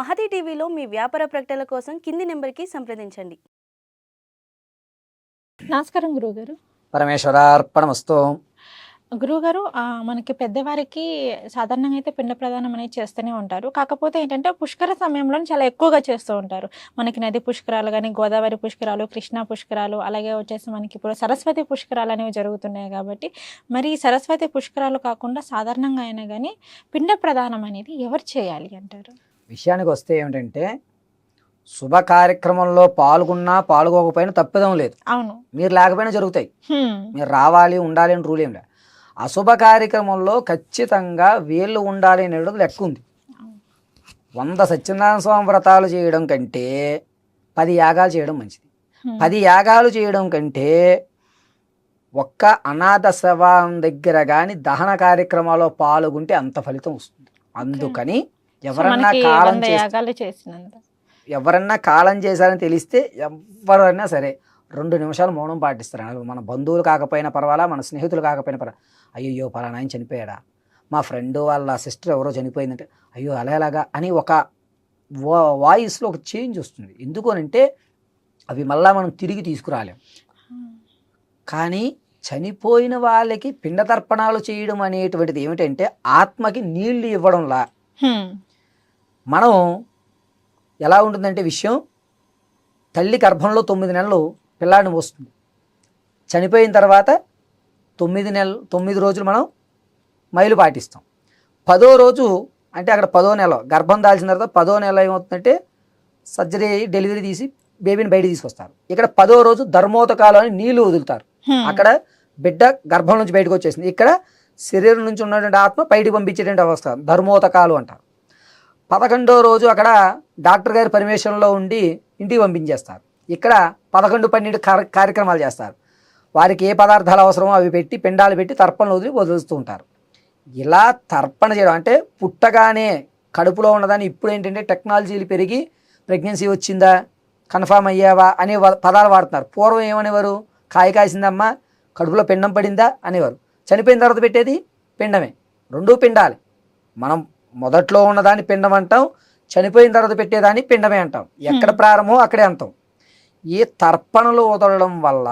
మహతి టీవీలో మీ వ్యాపార ప్రకటనల కోసం కింది నెంబర్కి సంప్రదించండి. నమస్కారం గురువుగారు. పరమేశ్వరార్పణమస్తు. గురువుగారు ఆ, మనకి పెద్దవారికి సాధారణంగా అయితే పిండ ప్రదానం అనేది చేస్తూనే ఉంటారు. కాకపోతే ఏంటంటే పుష్కర సమయంలో చాలా ఎక్కువగా చేస్తూ ఉంటారు. మనకి నది పుష్కరాలు కానీ గోదావరి పుష్కరాలు కృష్ణా పుష్కరాలు అలాగే వచ్చేసి మనకి ఇప్పుడు సరస్వతి పుష్కరాలు అనేవి జరుగుతున్నాయి కాబట్టి మరి ఈ సరస్వతి పుష్కరాలు కాకుండా సాధారణంగా అయినా కానీ పిండ ప్రదానం అనేది ఎవరు చేయాలి అంటారు? విషయానికి వస్తే ఏమిటంటే శుభ కార్యక్రమంలో పాల్గొన్నా పాల్గొకపోయినా తప్పిదం లేదు. అవును. మీరు లేకపోయినా జరుగుతాయి. మీరు రావాలి ఉండాలి అని రూల్ ఏం లేదు. అశుభ కార్యక్రమంలో ఖచ్చితంగా వీళ్ళు ఉండాలి అనేది లెక్క ఉంది. వంద సత్యనారాయణ స్వామి వ్రతాలు చేయడం కంటే పది యాగాలు చేయడం మంచిది. పది యాగాలు చేయడం కంటే ఒక్క అనాథ శవం దగ్గర కానీ దహన కార్యక్రమాల్లో పాల్గొంటే అంత ఫలితం వస్తుంది. అందుకని ఎవరన్నా కాలం చేసినంత. ఎవరన్నా కాలం చేశారని తెలిస్తే ఎవరైనా సరే రెండు నిమిషాలు మౌనం పాటిస్తారు. మన బంధువులు కాకపోయినా పర్వాలా మన స్నేహితులు కాకపోయినా పర్వాలా. అయ్యో పలానా ఆయన చనిపోయాడా? మా ఫ్రెండ్ వాళ్ళ సిస్టర్ ఎవరో చనిపోయిందంటే అయ్యో అలా ఎలాగా అని ఒక వాయిస్లో ఒక చేంజ్ వస్తుంది. ఎందుకు అంటే అవి మళ్ళా మనం తిరిగి తీసుకురాలేం. కానీ చనిపోయిన వాళ్ళకి పిండ తర్పణాలు చేయడం అనేటువంటిది ఏమిటంటే ఆత్మకి నీళ్ళు ఇవ్వడంలా. మనం ఎలా ఉంటుందంటే విషయం తల్లి గర్భంలో తొమ్మిది నెలలు పిల్లాడిని వస్తుంది చనిపోయిన తర్వాత తొమ్మిది నెలలు తొమ్మిది రోజులు మనం మైలు పాటిస్తాం. పదో రోజు అంటే అక్కడ పదో నెల గర్భం దాల్చిన తర్వాత పదో నెల ఏమవుతుందంటే సర్జరీ అయ్యి డెలివరీ తీసి బేబీని బయట తీసుకొస్తారు. ఇక్కడ పదో రోజు ధర్మోతకాలు అని నీళ్ళు వదులుతారు. అక్కడ బిడ్డ గర్భం నుంచి బయటకు వచ్చేసింది. ఇక్కడ శరీరం నుంచి ఉన్నటువంటి ఆత్మ బయటికి పంపించేటువంటి అవస్థ ధర్మోతకాలు అంటారు. పదకొండో రోజు అక్కడ డాక్టర్ గారి పర్మిషన్లో ఉండి ఇంటికి పంపించేస్తారు. ఇక్కడ పదకొండు పన్నెండు కార్యక్రమాలు చేస్తారు. వారికి ఏ పదార్థాలు అవసరమో అవి పెట్టి పిండాలు పెట్టి తర్పణలు వదిలి వదులుతూ ఉంటారు. ఇలా తర్పణ చేయడం అంటే పుట్టగానే కడుపులో ఉన్నదాన్ని ఇప్పుడు ఏంటంటే టెక్నాలజీలు పెరిగి ప్రెగ్నెన్సీ వచ్చిందా కన్ఫామ్ అయ్యావా అనే వ- పదాలు వాడుతున్నారు. పూర్వం ఏమనేవారు? కాయ కాసిందమ్మా కడుపులో పిండం పడిందా అనేవారు. చనిపోయిన తర్వాత పెట్టేది పిండమే. రెండూ పిండాలి. మనం మొదట్లో ఉన్నదాన్ని పిండం అంటాం చనిపోయిన తర్వాత పెట్టేదాన్ని పిండమే అంటాం. ఎక్కడ ప్రారంభం అక్కడే అంటాం. ఈ తర్పణలు వదలడం వల్ల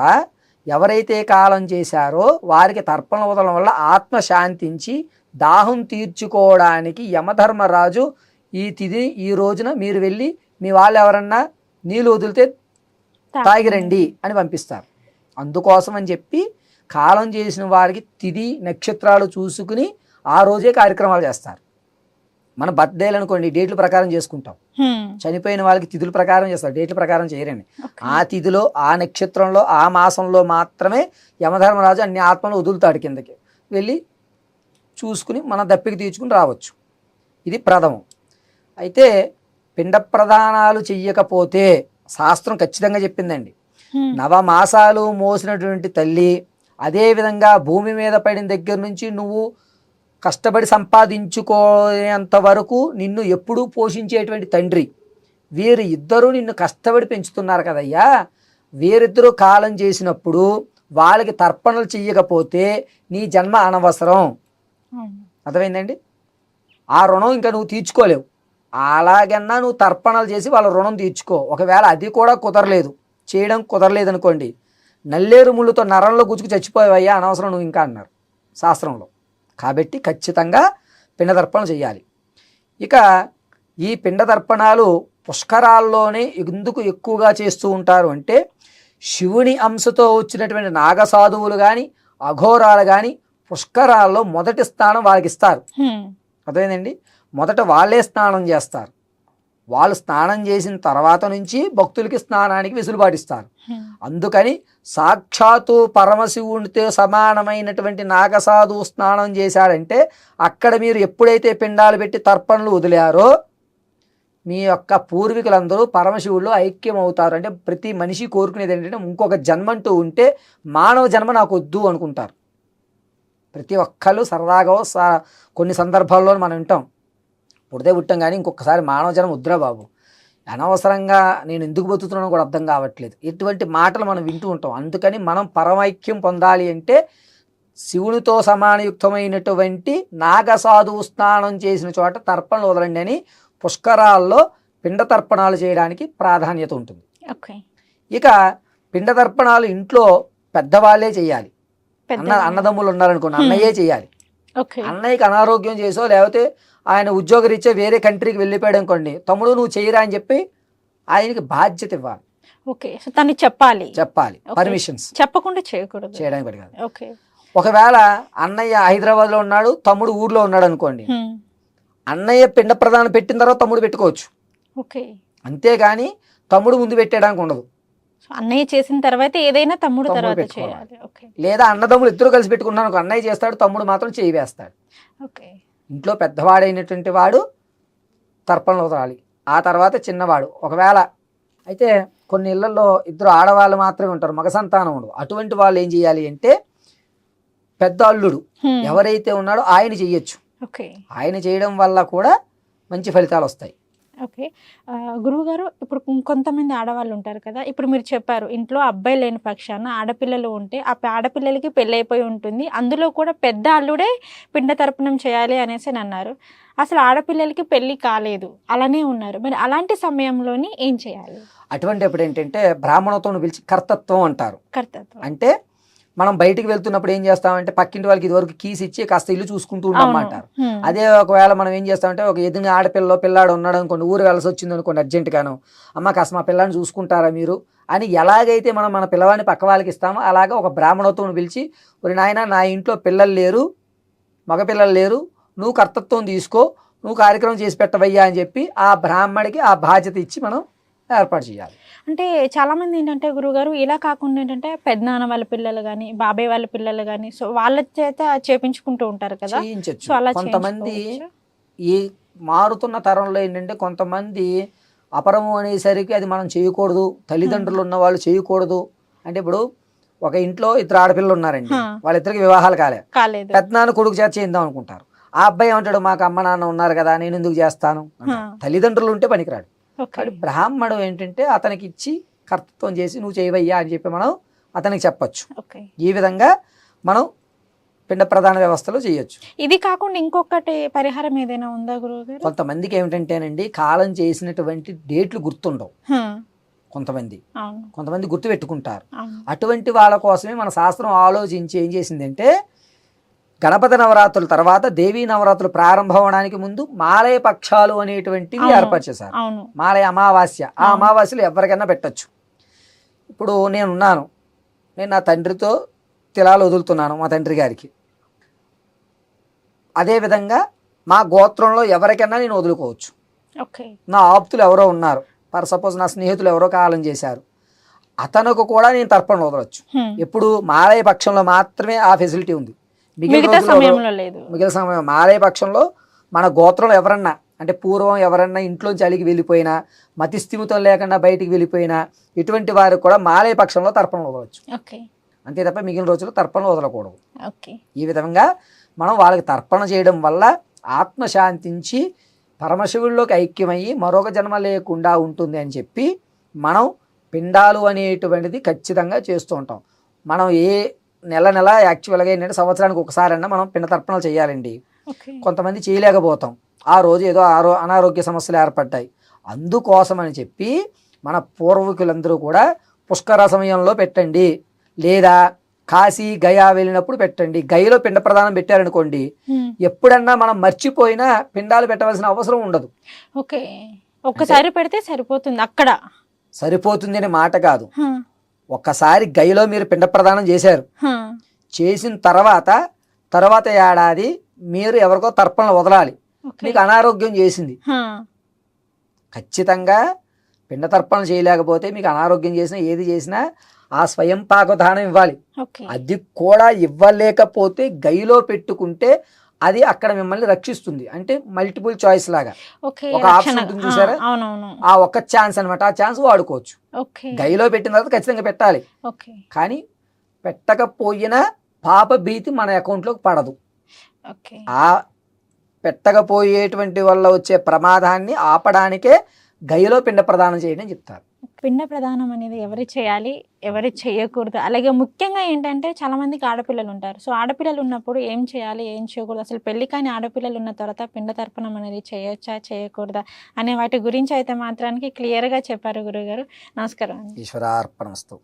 ఎవరైతే కాలం చేశారో వారికి తర్పణలు వదలడం వల్ల ఆత్మ శాంతించి దాహం తీర్చుకోవడానికి యమధర్మరాజు ఈ తిథి ఈ రోజున మీరు వెళ్ళి మీ వాళ్ళు ఎవరన్నా నీళ్ళు వదిలితే తాగిరండి అని పంపిస్తారు. అందుకోసం అని చెప్పి కాలం చేసిన వారికి తిథి నక్షత్రాలు చూసుకుని ఆ రోజే కార్యక్రమాలు చేస్తారు. మన బర్త్డేలు అనుకోండి డేట్ల ప్రకారం చేసుకుంటాం. చనిపోయిన వాళ్ళకి తిథుల ప్రకారం చేస్తారు డేట్ల ప్రకారం చేయరండి. ఆ తిథిలో ఆ నక్షత్రంలో ఆ మాసంలో మాత్రమే యమధర్మరాజు అన్ని ఆత్మలు వదులుతాడు కిందకి వెళ్ళి చూసుకుని మన దప్పికి తీర్చుకుని రావచ్చు ఇది ప్రథమం అయితే పిండ ప్రదానాలు చెయ్యకపోతే శాస్త్రం ఖచ్చితంగా చెప్పిందండి. నవమాసాలు మోసినటువంటి తల్లి అదేవిధంగా భూమి మీద పడిన దగ్గర నుంచి నువ్వు కష్టపడి సంపాదించుకోనేంత వరకు నిన్ను ఎప్పుడూ పోషించేటువంటి తండ్రి. వీరు ఇద్దరూ నిన్ను కష్టపడి పెంచుతున్నారు కదయ్యా. వీరిద్దరూ కాలం చేసినప్పుడు వాళ్ళకి తర్పణలు చెయ్యకపోతే నీ జన్మ అనవసరం. అర్థమైందండి? ఆ రుణం ఇంకా నువ్వు తీర్చుకోలేవు. అలాగన్నా నువ్వు తర్పణలు చేసి వాళ్ళ రుణం తీర్చుకో. ఒకవేళ అది కూడా కుదరలేదు. చేయడం కుదరలేదు అనుకోండి నల్లేరు ముళ్ళుతో నరంలో గుచ్చుకు చచ్చిపోయావయ్యా అనవసరం నువ్వు ఇంకా అన్నారు. శాస్త్రంలో. కాబట్టి ఖచ్చితంగా పిండ తర్పణ చేయాలి. ఇక ఈ పిండ తర్పణాలు పుష్కరాల్లోనే ఎందుకు ఎక్కువగా చేస్తూ ఉంటారు అంటే శివుని అంశతో వచ్చినటువంటి నాగసాధువులు కానీ అఘోరాలు కానీ పుష్కరాల్లో మొదటి స్థానం వాళ్ళకి ఇస్తారు. అర్థమైందండి? మొదట వాళ్ళే స్నానం చేస్తారు. వాళ్ళు స్నానం చేసిన తర్వాత నుంచి భక్తులకి స్నానానికి వెసులుబాటిస్తారు. అందుకని సాక్షాత్తు పరమశివునితో సమానమైనటువంటి నాగసాధు స్నానం చేశాడంటే అక్కడ మీరు ఎప్పుడైతే పిండాలు పెట్టి తర్పణలు వదిలారో మీ యొక్క పూర్వీకులందరూ పరమశివుల్లో ఐక్యం అవుతారు అంటే ప్రతి మనిషి కోరుకునేది ఏంటంటే ఇంకొక జన్మ అంటూ ఉంటే మానవ జన్మ నాకు వద్దు అనుకుంటారు. ప్రతి ఒక్కళ్ళు సరదాగా కొన్ని సందర్భాల్లో మనం వింటాం. పుడితే పుట్టాం కానీ ఇంకొకసారి మానవ జన్మ వద్దురా బాబు. అనవసరంగా నేను ఎందుకు బతుకుతున్నానో కూడా అర్థం కావట్లేదు. ఇటువంటి మాటలు మనం వింటూ ఉంటాం. అందుకని మనం పరమైక్యం పొందాలి అంటే శివునితో సమానయుక్తమైనటువంటి నాగసాధువు స్నానం చేసిన చోట తర్పణలు వదలండి అని పుష్కరాల్లో పిండ తర్పణాలు చేయడానికి ప్రాధాన్యత ఉంటుంది. ఓకే. ఇక పిండ తర్పణాలు ఇంట్లో పెద్దవాళ్ళే చేయాలి. అన్న అన్నదమ్ములు ఉన్నారనుకోండి అన్నయ్యే చేయాలి. అన్నయ్యకి అనారోగ్యం చేసో లేకపోతే ఆయన ఉద్యోగరీత్యా వేరే కంట్రీకి వెళ్ళిపోయాడు అనుకోండి తమ్ముడు నువ్వు చేయరా అని చెప్పి ఆయనకి బాధ్యత ఇవ్వాలి. ఓకే సో తను చెప్పాలి. చెప్పాలి. పర్మిషన్స్ చెప్పకుండా చేయకూడదు. చేయడానికి ఓకే. ఒకవేళ అన్నయ్య హైదరాబాద్లో ఉన్నాడు తమ్ముడు ఊర్లో ఉన్నాడు అనుకోండి. అన్నయ్య పిండ ప్రదానం పెట్టిన తర్వాత తమ్ముడు పెట్టుకోవచ్చు. ఓకే. అంతేగాని తమ్ముడు ముందు పెట్టేయడానికి ఉండదు. అన్నయ్య చేసిన తర్వాత ఏదైనా తమ్ముడు తర్వాత. చేయాలి. లేదా అన్నదమ్ములు ఇద్దరు కలిసి పెట్టుకున్నాను అన్నయ్య చేస్తాడు తమ్ముడు మాత్రం చేయి వేస్తాడు. ఓకే. ఇంట్లో పెద్దవాడైనటువంటి వాడు తర్పణలు వదలాలి ఆ తర్వాత చిన్నవాడు. ఒకవేళ అయితే కొన్ని ఇళ్ళలో ఇద్దరు ఆడవాళ్ళు మాత్రమే ఉంటారు మగ సంతానం ఉండదు. అటువంటి వాళ్ళు ఏం చేయాలి అంటే పెద్ద అల్లుడు. ఎవరైతే ఉన్నాడో ఆయన చెయ్యొచ్చు ఆయన చేయడం వల్ల కూడా మంచి ఫలితాలు వస్తాయి. ఓకే. ఆ, గురువు గారు ఇప్పుడు కొంతమంది ఆడవాళ్ళు ఉంటారు కదా ఇప్పుడు మీరు చెప్పారు ఇంట్లో అబ్బాయి లేని పక్షాన ఆడపిల్లలు ఉంటే ఆ ఆడపిల్లలకి పెళ్ళి అయిపోయి ఉంటుంది అందులో కూడా పెద్ద అల్లుడే పిండ తర్పణం చేయాలి అనేసి అని అన్నారు. అసలు ఆడపిల్లలకి పెళ్ళి కాలేదు అలానే ఉన్నారు. మరి అలాంటి సమయంలోని ఏం చేయాలి? అటువంటి ఏంటంటే బ్రాహ్మణత్వం పిలిచి కర్తత్వం అంటారు. కర్తత్వం. అంటే మనం బయటికి వెళ్తున్నప్పుడు ఏం చేస్తామంటే పక్కింటి వాళ్ళకి ఇదివరకు కీస్ ఇచ్చి కాస్త ఇల్లు చూసుకుంటూ ఉండమంటారు. అదే ఒకవేళ మనం ఏం చేస్తామంటే ఒక ఎదుని ఆడపిల్లలో పిల్లాడు ఉన్నాడు అనుకోండి ఊరు వెళ్ళసి వచ్చింది అనుకోండి అర్జెంటుగాను. అమ్మ కాస్త మా పిల్లాన్ని చూసుకుంటారా మీరు? అని ఎలాగైతే మనం మన పిల్లవాడిని పక్క వాళ్ళకి ఇస్తామో అలాగే ఒక బ్రాహ్మణత్వం పిలిచి ఒక నాయన నా ఇంట్లో పిల్లలు లేరు మగ పిల్లలు లేరు నువ్వు కర్తత్వం తీసుకో నువ్వు కార్యక్రమం చేసి పెట్టవయ్యా అని చెప్పి ఆ బ్రాహ్మడికి ఆ బాధ్యత ఇచ్చి మనం ఏర్పాటు చేయాలి. అంటే చాలా మంది ఏంటంటే గురుగారు ఇలా కాకుండా ఏంటంటే పెద్దనాన్న వాళ్ళ పిల్లలు కానీ బాబాయ్ వాళ్ళ పిల్లలు కానీ సో వాళ్ళ చేత చేపించుకుంటూ ఉంటారు కదా. సో అలా కొంతమంది? ఈ మారుతున్న తరంలో ఏంటంటే కొంతమంది అపరము అనేసరికి అది మనం చేయకూడదు. తల్లిదండ్రులు ఉన్న వాళ్ళు చేయకూడదు. అంటే ఇప్పుడు ఒక ఇంట్లో ఇద్దరు ఆడపిల్లలు ఉన్నారండి. వాళ్ళిద్దరికి వివాహాలు కాలే. కాలేదు. పెద్దనాన్న కొడుకు చేత చేద్దాం అనుకుంటారు. ఆ అబ్బాయి ఏమంటాడు మాకు అమ్మ నాన్న ఉన్నారు కదా నేను ఎందుకు చేస్తాను. తల్లిదండ్రులు ఉంటే పనికిరాడు. కానీ బ్రాహ్మడు ఏంటంటే అతనికి ఇచ్చి కర్తృత్వం చేసి నువ్వు చేయవయ్యా అని చెప్పి మనం అతనికి చెప్పొచ్చు. ఈ విధంగా మనం పిండ ప్రధాన వ్యవస్థలో చేయొచ్చు. ఇది కాకుండా ఇంకొకటి పరిహారం ఏదైనా ఉందా గురువు గారు కొంతమందికి ఏమిటంటేనండి కాలం చేసినటువంటి డేట్లు గుర్తుండవు. కొంతమంది. కొంతమంది గుర్తు పెట్టుకుంటారు అటువంటి వాళ్ళ కోసమే మన శాస్త్రం ఆలోచించి ఏం చేసిందంటే గణపతి నవరాత్రుల తర్వాత దేవీ నవరాత్రులు ప్రారంభం అవడానికి ముందు మాలయ పక్షాలు అనేటువంటివి. ఏర్పాటు చేశారు. మాలయ అమావాస్య. ఆ. అమావాస్యలు ఎవరికైనా పెట్టొచ్చు. ఇప్పుడు నేను ఉన్నాను నేను నా తండ్రితో తిలాలు వదులుతున్నాను మా తండ్రి గారికి. అదేవిధంగా మా గోత్రంలో ఎవరికైనా నేను వదులుకోవచ్చు. నా ఆప్తులు ఎవరో ఉన్నారు. ఫర్ సపోజ్ నా స్నేహితులు ఎవరో కాలం చేశారు. అతనుకు కూడా నేను తర్పణ వదలొచ్చు. హ్మ్. ఎప్పుడు మాలయ పక్షంలో మాత్రమే ఆ ఫెసిలిటీ ఉంది. మిగతా సమయంలో లేదు. మిగిలిన సమయం మాలయ పక్షంలో మన గోత్రంలో ఎవరన్నా అంటే పూర్వం ఎవరన్నా ఇంట్లోంచి అలిగి వెళ్ళిపోయినా మతిస్థిమితం లేకుండా బయటికి వెళ్ళిపోయినా ఇటువంటి వారికి కూడా మాలయ పక్షంలో తర్పణ వదలవచ్చు అంతే తప్ప మిగిలిన రోజుల్లో తర్పణ వదలకూడదు. ఓకే. ఈ విధంగా మనం వాళ్ళకి తర్పణ చేయడం వల్ల ఆత్మ శాంతించి పరమశివుల్లోకి ఐక్యమయ్యి మరొక జన్మ లేకుండా ఉంటుంది అని చెప్పి మనం పిండాలు అనేటువంటిది ఖచ్చితంగా చేస్తూ ఉంటాం. మనం ఏ నెల నెల యాక్చువల్గా ఏంటంటే సంవత్సరానికి ఒకసారన్నా మనం పిండ తర్పణలు చేయాలండి కొంతమంది చేయలేకపోతాం. ఆ రోజు ఏదో ఆరో అనారోగ్య సమస్యలు ఏర్పడ్డాయి. అందుకోసం అని చెప్పి మన పూర్వీకులందరూ కూడా పుష్కర సమయంలో పెట్టండి. లేదా కాశీ గయా వెళ్ళినప్పుడు పెట్టండి. గయలో పిండ ప్రదానం పెట్టారనుకోండి. ఎప్పుడన్నా మనం మర్చిపోయినా పిండాలు పెట్టవలసిన అవసరం ఉండదు. ఓకే. ఒక్కసారి పెడితే సరిపోతుంది అక్కడ. సరిపోతుంది అనే మాట కాదు. ఒక్కసారి గయలో మీరు పిండ ప్రదానం చేశారు. చేసిన తర్వాత తర్వాత ఏడాది మీరు ఎవరికో తర్పణలు వదలాలి. మీకు అనారోగ్యం చేసింది. ఖచ్చితంగా పిండ తర్పణ చేయలేకపోతే మీకు అనారోగ్యం చేసినా ఏది చేసినా ఆ స్వయం పాకదానం ఇవ్వాలి. అది కూడా ఇవ్వలేకపోతే గైలో పెట్టుకుంటే అది అక్కడ మిమ్మల్ని రక్షిస్తుంది. అంటే మల్టిపుల్ చాయిస్ లాగా. ఒక ఆప్షన్. ఉంటుంది చూసారా? ఆ ఒక్క ఛాన్స్ అన్నమాట. ఆ ఛాన్స్ వాడుకోవచ్చు. గైలో పెట్టిన తర్వాత ఖచ్చితంగా పెట్టాలి. కానీ పెట్టకపోయినా పాప భీతి మన అకౌంట్లోకి పడదు. ఆ పెట్టకపోయేటువంటి వల్ల వచ్చే ప్రమాదాన్ని ఆపడానికే గైలో పిండ ప్రదానం చేయడం చెప్తారు. పిండ ప్రదానం అనేది ఎవరు చేయాలి ఎవరు చేయకూడదు. అలాగే ముఖ్యంగా ఏంటంటే చాలా మందికి ఆడపిల్లలు ఉంటారు. సో ఆడపిల్లలు ఉన్నప్పుడు ఏం చేయాలి ఏం చేయకూడదు? అసలు పెళ్ళి కాని ఆడపిల్లలు ఉన్న తర్వాత పిండ తర్పణం అనేది చేయొచ్చా చేయకూడదా? అనే వాటి గురించి అయితే మాత్రానికి క్లియర్గా చెప్పారు గురుగారు. నమస్కారం అండి. ఈశ్వరార్పణమస్తు